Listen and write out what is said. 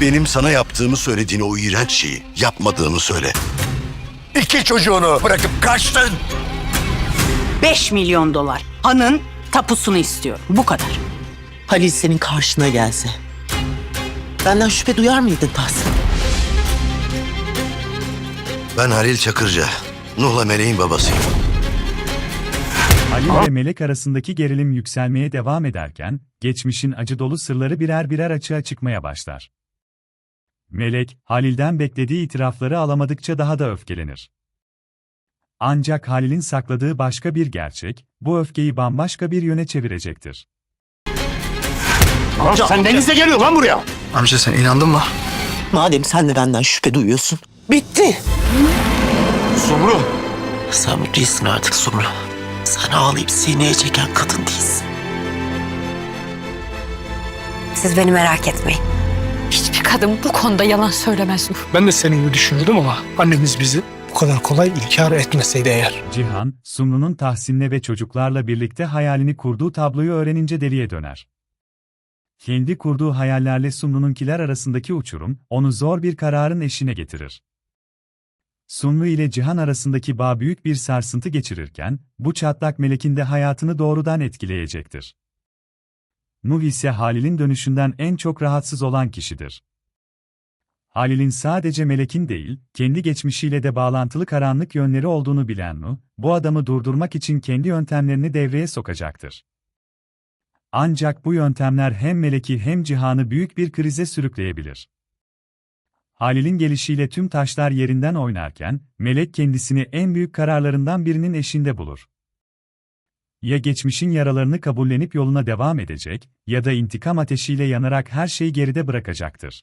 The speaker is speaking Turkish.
Benim sana yaptığımı söylediğini o iğrenç şeyi yapmadığını söyle. İki çocuğunu bırakıp kaçtın. 5 milyon dolar. Hanın tapusunu istiyorum. Bu kadar. Halil senin karşına gelse. Benden şüphe duyar mıydın Tahsin? Ben Halil Çakırca. Nuh'la Meleğin babasıyım. Halil ve Melek arasındaki gerilim yükselmeye devam ederken, geçmişin acı dolu sırları birer birer açığa çıkmaya başlar. Melek, Halil'den beklediği itirafları alamadıkça daha da öfkelenir. Ancak Halil'in sakladığı başka bir gerçek, bu öfkeyi bambaşka bir yöne çevirecektir. Amca sen denize geliyor lan buraya. Amca sen inandın mı? Madem sen de benden şüphe duyuyorsun. Bitti. Sumru. Sen bu değilsin artık Sumru. Sen ağlayıp sineye çeken kadın değilsin. Siz beni merak etmeyin. Kadın bu konuda yalan söylemez Nuh. Ben de senin gibi düşünürdüm ama annemiz bizi bu kadar kolay inkar etmeseydi eğer. Cihan, Sumru'nun Tahsin'le ve çocuklarla birlikte hayalini kurduğu tabloyu öğrenince deliye döner. Kendi kurduğu hayallerle Sumru'nunkiler arasındaki uçurum, onu zor bir kararın eşine getirir. Sumru ile Cihan arasındaki bağ büyük bir sarsıntı geçirirken, bu çatlak Melek'in de hayatını doğrudan etkileyecektir. Nuh ise Halil'in dönüşünden en çok rahatsız olan kişidir. Halil'in sadece Melek'in değil, kendi geçmişiyle de bağlantılı karanlık yönleri olduğunu bilen Nuh, bu adamı durdurmak için kendi yöntemlerini devreye sokacaktır. Ancak bu yöntemler hem Melek'i hem Cihan'ı büyük bir krize sürükleyebilir. Halil'in gelişiyle tüm taşlar yerinden oynarken, Melek kendisini en büyük kararlarından birinin eşinde bulur. Ya geçmişin yaralarını kabullenip yoluna devam edecek, ya da intikam ateşiyle yanarak her şeyi geride bırakacaktır.